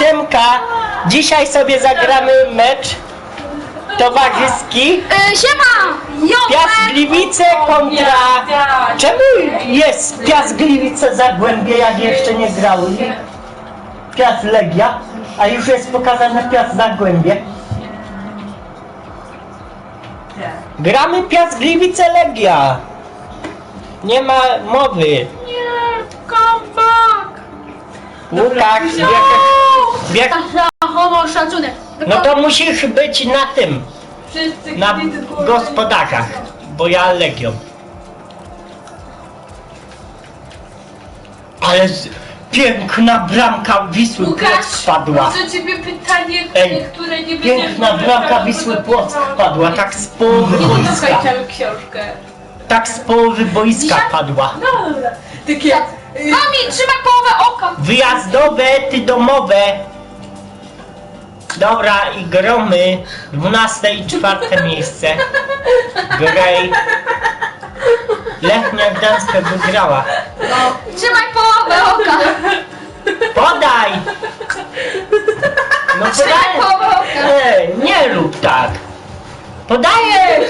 Siemka, dzisiaj sobie zagramy mecz towarzyski. E, siema! Piast! Gliwice kontra... Czemu jest Piast Gliwice Zagłębie, jak jeszcze nie grały? Piast Legia, a już jest pokazane Piast Zagłębie. Gramy Piast Gliwice Legia. Nie ma mowy. Nie, Łukasz, bierzesz, bierz, Za honor, szacunek. no to musisz być na tym, Wszyscy na kibice kurwa. gospodarzach, bo ja Legią. Ale z, piękna bramka Wisły Płock Łukasz, spadła. do ciebie pytanie, Ej, które nie Piękna bramka Wisły Płock spadła, tak z połowy Nie boiska. dotykaj książkę. Tak z połowy boiska padła. No dobra. Takie... Mami, trzymaj połowę oka! Wyjazdowe, ty domowe. Dobra, i gromy. 12 i 4 miejsce. Grej. Lechnia Gdańska wygrała. Trzymaj połowę oka! Podaj! No Trzymaj podaj! połowę oka! Ej, nie rób tak! Podaję!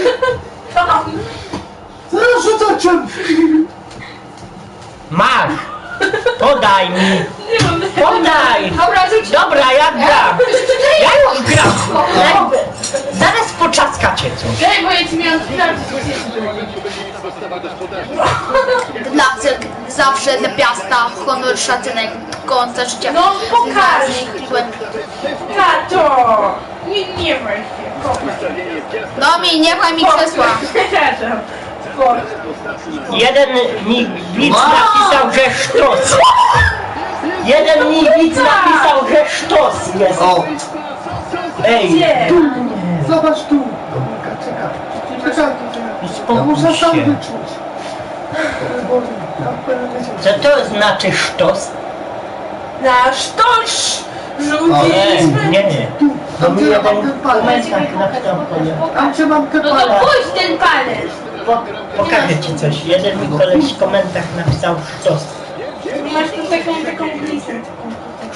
Zaraz rzucacie! Masz! Podaj mi! Nie mam... Podaj! Dobra, ja gram! Ja już gram! Zaraz poczaskacie coś. Ej, bo ja ci miałam. Dla zawsze dla piasta, honor, szacunek, końca życia. No, pokaż. Tato! Nie, nie martw się. No mi, nie pchaj mi krzesła. Przepraszam. Jeden mi widz napisał, że sztos. Jeden widz napisał, że sztos jest. O! Ej, Gdzie? Zobacz tu! Czekaj. Czekaj, muszę sam się. wyczuć. Bo Co to znaczy sztos? Na sztorz! Ej, Rzuciliśmy. nie, nie. tu, Bo tam mi gdzie ja mam jeden ten palec. komentarz. Tam gdzie mam ten No to palec. puść ten palec. Po, pokażę ci coś. Jeden mi koleś komentarz napisał sztos. Masz tu taką, taką blizę.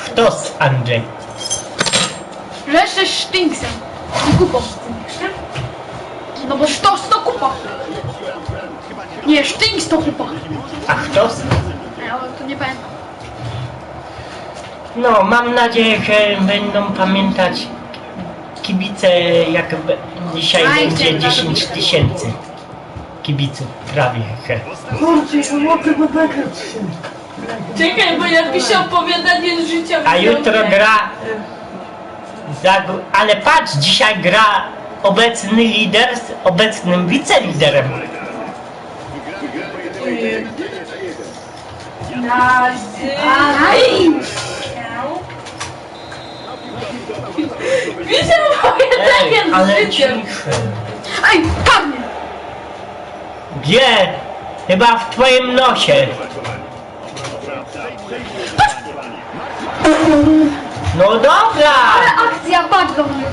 Sztos, Andrzej. Że jesteś sztinksem. I kupą. No bo sztos to kupa. Nie, sztinks to kupa. A sztos? Ja to nie pamiętam. No, mam nadzieję, że będą pamiętać kibice, jak dzisiaj Aj, będzie chciałem 10 tysięcy kibiców prawie. Kurczę, no mogę wygrać się. Czekaj, bo ja piszę opowiadanie z życia. A jutro gra. Zag- ale patrz, dzisiaj gra obecny lider z obecnym wiceliderem. Nazy... Piszę Ej, opowiadanie ale z życia. ciszej. Ej, padnie! Gdzie? Chyba w twoim nosie. No dobra! Ale akcja, mnie.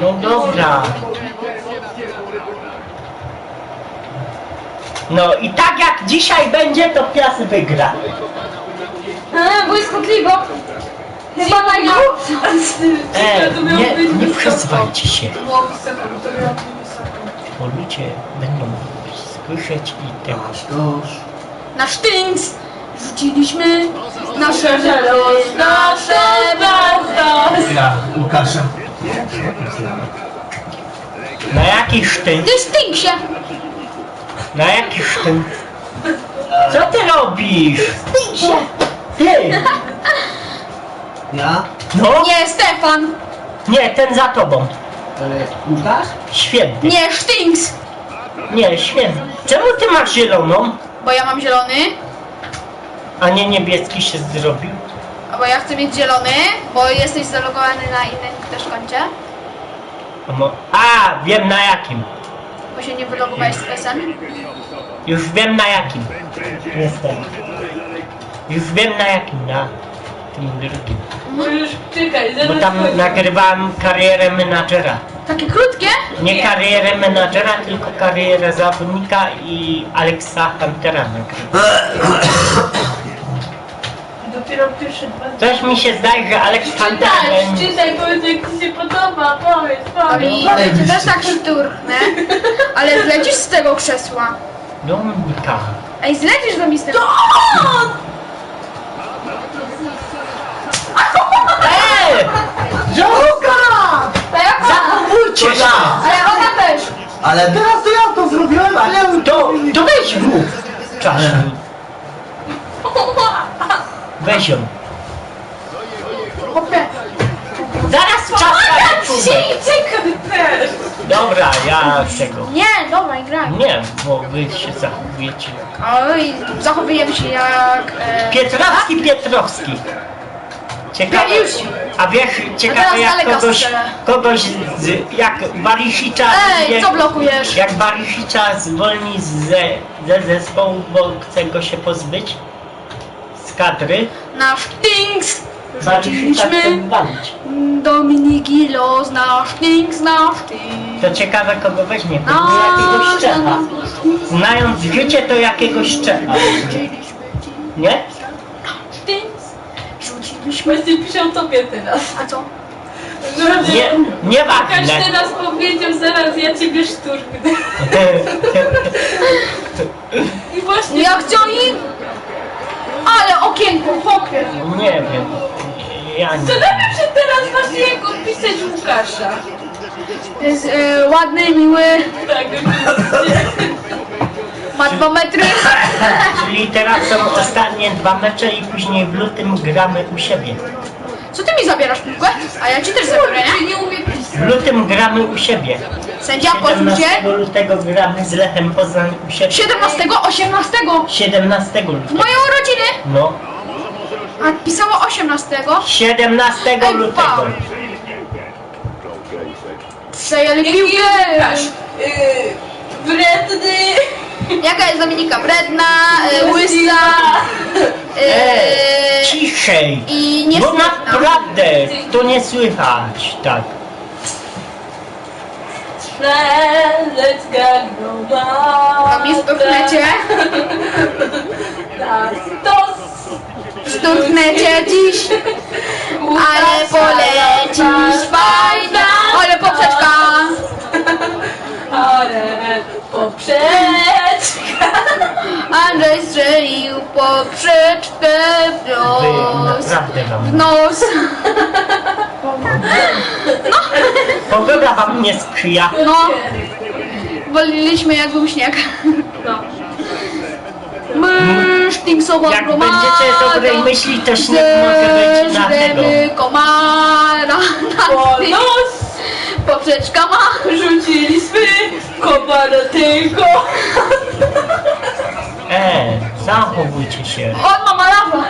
No dobra. No i tak jak dzisiaj będzie, to Piast wygra. A, błyskotliwo. Chyba najgorsze. Ej, nie, nie przezwajcie się, bo ludzie będą słyszeć i tego. Aż dosz. Na sztynks rzuciliśmy nasze Żelos, nasze bardzo. Ja, Łukasza. Na jaki sztyn? Ty sztynksie! Na jaki sztyn? Co ty robisz? Sztynksie! Ty! Ja? No, Nie, Stefan! nie, ten za tobą. Ale Łukasz? Świetny. Nie, sztynks! Nie, świetny. Czemu ty masz zieloną, Bo ja mam zielony, a nie niebieski się zrobił? a bo ja chcę mieć zielony, bo jesteś zalogowany na innym też koncie, A, mo- a wiem na jakim. bo się nie wylogowałeś z PSM. Już wiem na jakim. Jestem. Już wiem na jakim, na tym drugim. Możesz, czekaj, zaraz Bo tam powiem. nagrywałem karierę menadżera. Takie krótkie? Nie karierę menadżera, tylko karierę zawodnika i Alexa Huntera nagrywałem. dopiero pierwsze dwa Coś mi się zdaje, że Aleksander... Czytaj, czytaj, powiedz jak ci się podoba, powiedz, mi powiedz. Ale cię też tak szturchnę, ale zlecisz z tego krzesła. Dominika. Ej, zlecisz do mi z tego. Eee! Żołka! To ja Zachowujcie się! Ale ona też. Ale teraz to ja to zrobiłem, a nie To, to weź mów! Czasem. Weź ją. Hopie. Zaraz czas Ciekawy też. Dobra, ja tego. Nie, dobra, graj. Nie, bo wy się zachowujecie. Oj, zachowujemy się jak... E, Pietrowski, Pietrowski. Ciekawe, już. a wiesz, ciekawe jak kogoś, kogoś z, jak Barisicza, Ej, co blokujesz? jak Barisicza zwolni ze, ze zespołu, bo chce go się pozbyć z kadry, Nasz Tings! Barisicza chce Rzuciliśmy walić. Dominik Ilos, nasz Tings, nasz Tings. To ciekawe kogo weźmie, No, pewnie jakiegoś Czecha. Znając życie to jakiegoś Czecha. Nie? Rzuciliśmy. Właśnie piszą tobie teraz. A co? Nie, nieważne. Każdy raz powiedział, zaraz ja ciebie szturchnę. I właśnie... Jak oni? Ale okienko, hopie. Nie wiem. Ja To nie. najpierw się teraz właśnie jak odpisać Łukasza. Jest e, ładny, miły, Tak, oczywiście. Dwa metry. Czyli teraz są ostatnie dwa mecze i później w lutym gramy u siebie. Co ty mi zabierasz piłkę? A ja ci też zabiorę, nie? nie umie W lutym gramy u siebie. Sędzia, pozwól 17 się. lutego gramy z Lechem Poznań u siebie. 17, 18. 17 W lutego. moje urodziny. No. A pisało 18. 17 Ej, lutego. Paul. Przejęli piłkę. Yy, Wredny. Jaka jest Dominika? Bredna, e, łysa Ej, e, ciszej. i Bo naprawdę to nie słychać. Tak. Let's go, Tam jest w knecie. Stos. Szturchnę cię dziś, ale polecisz fajna. Ale poprzeczka. Ale poprzeczka. Andrzej strzelił poprzeczkę w nos. naprawdę W nos. Pogoda wam nie sprzyja. No. Woliliśmy jak był śnieg. No. My sztingsowa Jak gromada. będziecie dobrej myśli, to śnieg może być na tego. Komara na nos Poprzeczka ma. rzuciliśmy komara tylko. E, zachowujcie się. On ma malawa.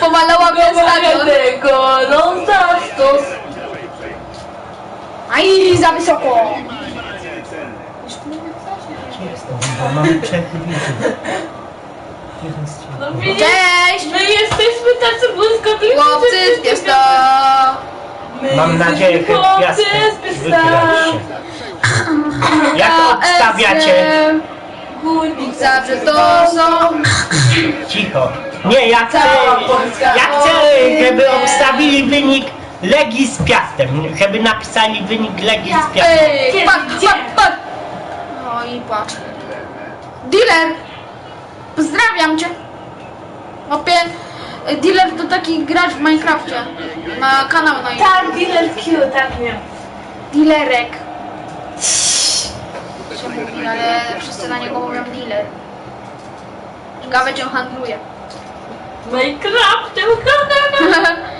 Pomalała mnie stadion. tego, no za stos. Aj, za wysoko. Bo mam trzech widzów. No widzisz, Cześć. my jesteśmy tacy błyskotliwi. Chłopcy z. My Mam jesteśmy nadzieję, że chłopcy z Piasta. wygracie. Jak obstawiacie? Górnik Zawsze to są. Cicho. Nie, ja chcę, ja chcę, żeby obstawili wynik Legii z Piastem. Żeby napisali wynik Legii z Piastem. Ej, patrz, patrz, patrz. No i patrz. Dealer. Pozdrawiam cię. Opie. Dealer to taki gracz w Minecrafcie. Ma kanał na YouTube. Tak, dealer Q, tak wiem. Dealerek. Się mówi, ale wszyscy na niego mówią dealer. Ciekawe cię handluje. Minecraftem.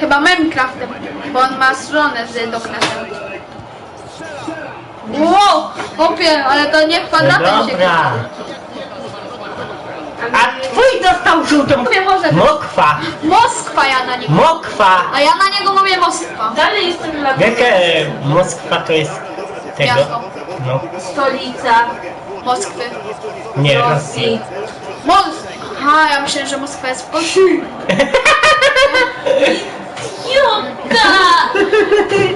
Chyba Memcraftem, bo on ma stronę z Doknetem. Wow, opie, ale to nie kwadratem się Dobra. A twój dostał żółtą Mówię może mokwa. Moskwa ja na niego. Mokwa. A ja na niego mówię Moskwa. Dalej jestem na Jaka Moskwa to jest tego? Miasto. No, stolica Moskwy. nie, Rosji. Rosji. Mos... Aha, ja myślę, że Moskwa jest w Polsce. Jota!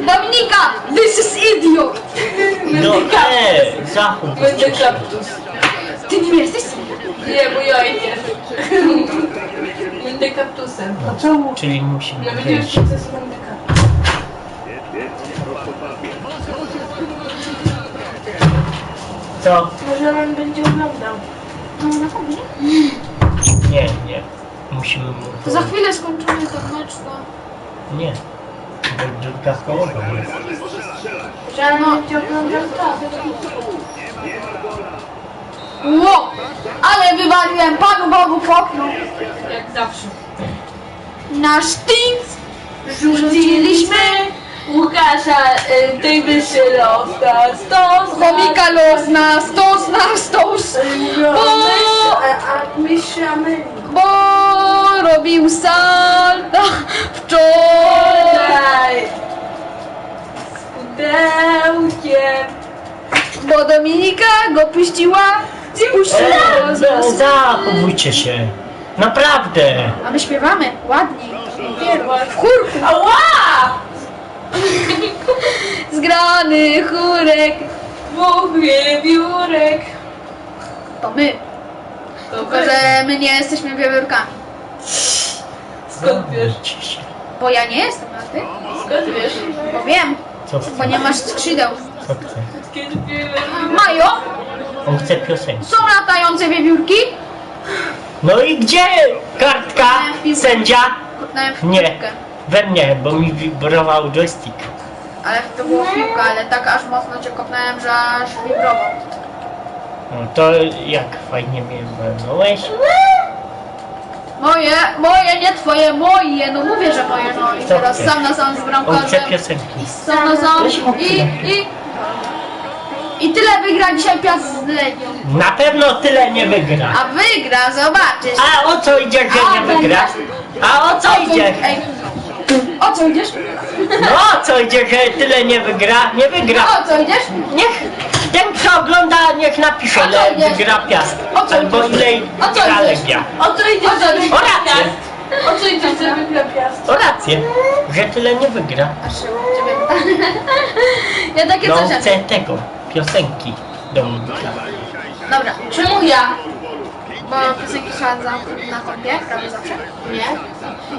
Dominika, this is idiot. No, e, zachód. Będę kaptus. Ty nie jesteś? Nie, mój ojciec. Dylan. A czemu? Czyli musimy Ja będziemy wyjść. sukcesem Co? Może on będzie oglądał. No na pewno. Nie, nie. Musimy mu To za chwilę skończymy ten mecz, to... Nie. Bo druga z połową jest. Że on będzie oglądał tak. Ło! Ale wywaliłem Panu Bogu w okno. Jak zawsze. Nasz team Rzuciliśmy Łukasza y, najwyższy los na stos. chomika los na stos, na stos. Bo, A mistrz Ameryki. bo robił salta wczoraj. Z pudełkiem. Bo Dominika go puściła, spuściła go z nas. zachowujcie się. Naprawdę. A my śpiewamy ładniej. W chórku. Ała! Zgrany chórek. Mówię biurek. To my. To Tylko, że my nie jesteśmy wiewiórkami. Skąd wiesz? Bo ja nie jestem, a ty? Skąd wiesz? Bo wiem. Co Bo nie masz skrzydeł. Co chce? Kiedy. Majo, On chce piosenki. są latające wiewiórki. No i gdzie kartka? Sędzia? Nie. We mnie, bo mi wibrował joystick. Ale to było piłka, ale tak aż mocno cię kopnąłem, że aż wibrował. No to jak fajnie mnie walnąłeś. Moje, moje, nie twoje, moje. No mówię, że moje, no i teraz sam na sam z bramkarzem. piosenki. Sam na sam i, i, i tyle wygra dzisiaj Piast z Lenią. Na pewno tyle nie wygra. A wygra, zobaczysz. A o co idzie, że nie wygra? A o co idzie? Ej, o co idziesz? No o co idzie, że tyle nie wygra? Nie wygra. O co idziesz? Niech ten kto ogląda, niech napisze O co ile wygra Piast. O co Albo idzie? ile O co gra idzie? Legia. O co idzie O co rację. O co idzie za wygra piast? O rację, że tyle nie wygra. Aż się u ciebie Ja takie No coś. chcę tego, piosenki do Dominika. Dobra, Czemu ja? Bo piosenki trzeba za, na kompie, prawie zawsze. Nie.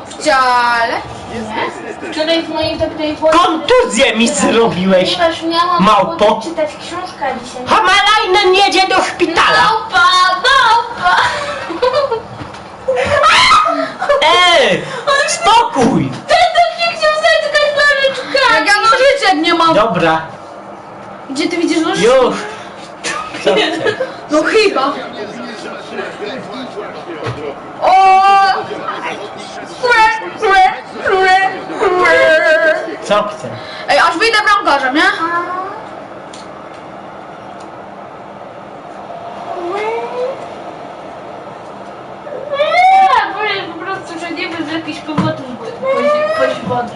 Wciale. Nie. Wczoraj w mojej dobrej woli... Kontuzję mi zrobiłeś. Ponieważ miałam Małpo. czytać książkę dzisiaj. Hamalajnen jedzie do szpitala. Małpa, małpa! Ej, spokój. Ten tak nie chciał zatkać nożyczkami! Ja nożyczek nie mam. Dobra, Gdzie ty widzisz nożyczki? już. No chyba. O! Kre, kre, kre. Co chcesz? Ej, aż wyjdę bramkarzem, nie? Nie, powiem po prostu, że nie wiem z jakichś powodów poś wody.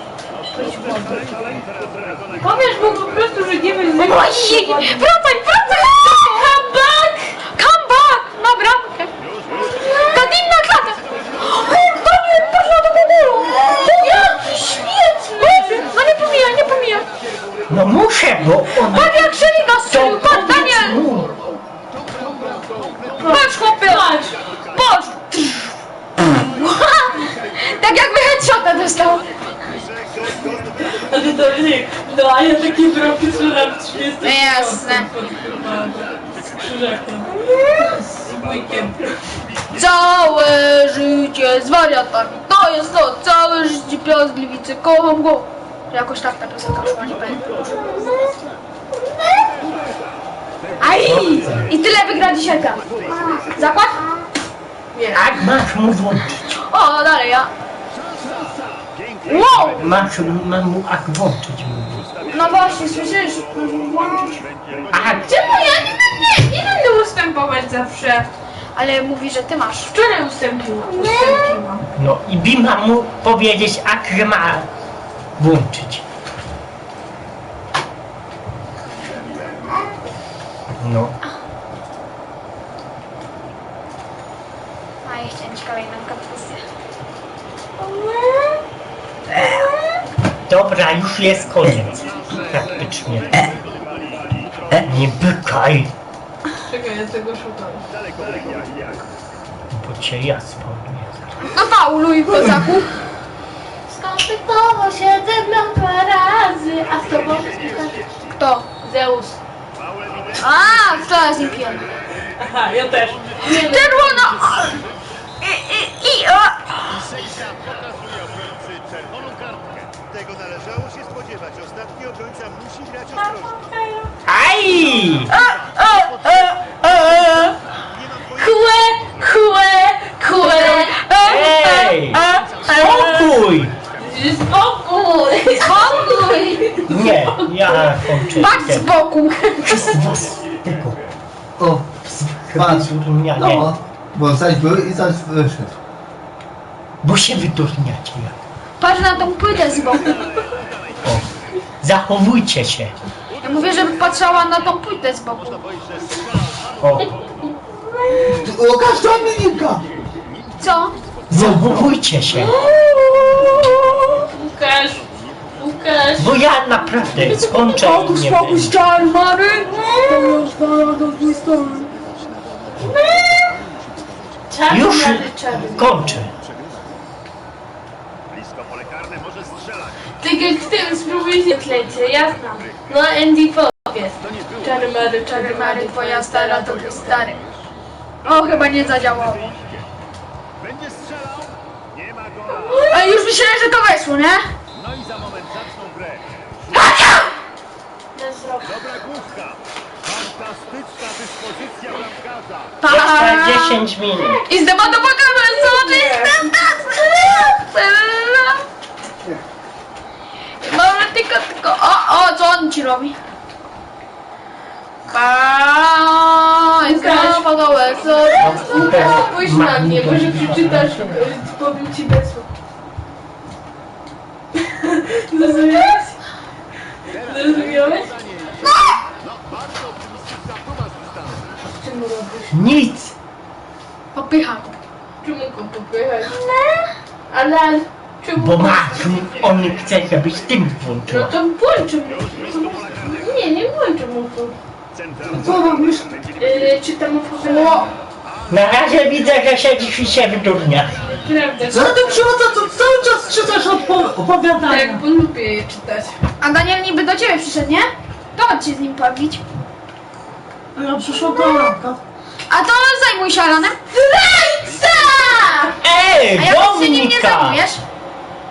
Powiesz mu po prostu, że nie wiem z jakichś powodów. wracaj, wracaj! Come back! Come back! Na bramkę! Kadim na klatę! Daniel, poszła do górą! Jaki świetny! No nie pomijaj, nie pomijaj! No muszę, bo on... Patrz jak Szelika To strzelił, patrz powiedz Daniel! mu. Patrz chłopie! Patrz. Patrz! Tak jakby headshota dostał. Nie, no a ja takie drogi strzelam w 30 Jasne. Z krzyżakiem. Z. Całe życie z wariatami. To jest to, całe życie piast Gliwicy, kocham go. Jakoś tak ta piosenka szła, nie pamiętam. Aj! I tyle wygra dzisiaj piast. Zakład? Nie. Jak masz mu włączyć? O, dalej ja. Wow! Masz, mam mu ak włączyć mu. No właśnie, słyszysz? Włączyć. A Czemu ja nie będę, nie będę ustępować zawsze? Ale mówi, że ty masz. Wczoraj ustąpił, ustąpiłam. No i Bi ma mu powiedzieć, ak, że ma włączyć. No. A jeszcze mieć kolejną kapustę. Dobra, już jest koniec. Praktycznie. Nie bykaj, Czekaj, ja tego szukam. bo cię ja spodnie zaraz. No fauluj, kozaku. Skontaktował się ze mną dwa razy, a z tobą Kto? Zeus. A, co ja z nim piję? Aha, ja też. Czerwono! I, i, i, o! Ostatni obrońca musi grać ostrożnie. Aj! Kłe, kłe, kłe. Ej! Spokój! Spokój, spokój. Nie, ja kończę. Patrz z boku. Was tylko O, patrz. wydurnianie. No, bo zaś był i zaś wyszedł. Bo się wydurniacie jak. Patrz na tą płytę z boku. Zachowujcie się. Ja mówię, żeby patrzała na tą płytę z boku. O. Łukasz Dominika! Co? Zachowujcie się. Łukasz, Łukasz. Bo ja naprawdę skończę i nie będę. czarmary. Czarny Już czarny. kończę. Blisko pole karne może strzelać. Tylko w tym spróbujcie klecie, jasno. No Andy powiedz. Czary mary, czary Mary, twoja stara to ty stary. O, chyba nie zadziałało. Będzie strzelał. Nie ma gola. A już myślałem, że to weszło, nie? No i za moment zaczną grę. Dobra główka. Fantastyczna dyspozycja bramkarza. Jeszcze 10 minut. I zdema do co Mamy tylko, tylko, o, o, co on ci robi? Ba, jest Łukasz. gra gołe, co? Spójrz na mnie, może przeczytasz, y, powiem ci bez słów. Zrozumiałeś? Zrozumiałeś? Czemu robisz? Nic. Popycham. Czemu go popychać? Ale czemu? Bo masz, on chce, żebyś tym No włączyła. to włączę mu. Nie, nie włączę mu to. Co robisz? Yy, czytam o Na razie widzę, że siedzisz i się wydurnia. Prawda. Co ty przychodza, to cały czas czytasz odpo- opowiadania. Tak, bo lubię je czytać. A Daniel niby do ciebie przyszedł, nie? To chodź się z nim bawić. A ja przyszłam do Ranka. A to zajmuj się Alanem. Ręce! Ej, A jak się nim nie Dominika! zajmujesz?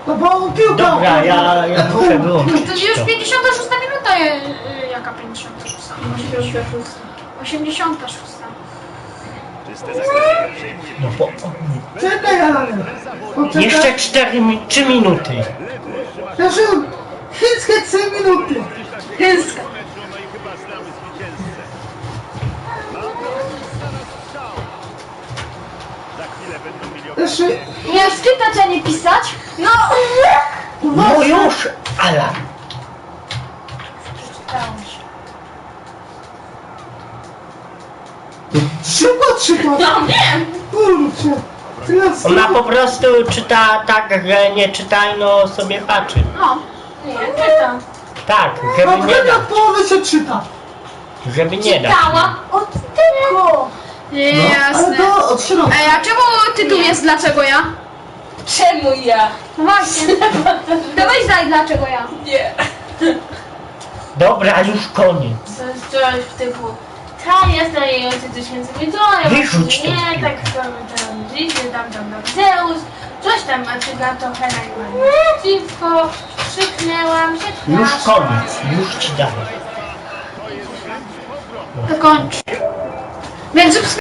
No bo piłka... Dobra, ja, ja muszę wyłączyć To już to. 56 minuta, je, y, jaka 56? 86. Czyste zagranie. Przejmuje. No bo on... Czekaj, Alan. Poczekaj. Jeszcze 4, 3 minuty. Jeszcze chińskie 3 minuty. Chyska. Jeszcze... Nie czytać, a nie pisać? No! No już, Alan. Szybko czytasz. No wiem! Kurczę. Teraz... Ona po prostu czyta tak, że nie czytajno sobie patrzy. No. Nie, czytam. Tak, żeby No nie pewnie da. od połowy się czyta. Żeby nie da. Czytałam od tego. No, ale Jasne. to od środka. Ej, a czemu tytuł jest Dlaczego ja? Czemu ja? No właśnie. To weź daj Dlaczego ja. Nie. Dobra, już koniec. To jest coś w typu Talia starający tysięcy widzów. Wyrzuć tą Nie, piłkę. tak tam, tam, życie, tam, tam, tam, Zeus. Coś tam, a czy na to Hela i ma przeciwko. Krzyknęłam się, Już koniec, już ci daję. To kończ. Więc subskrybuj.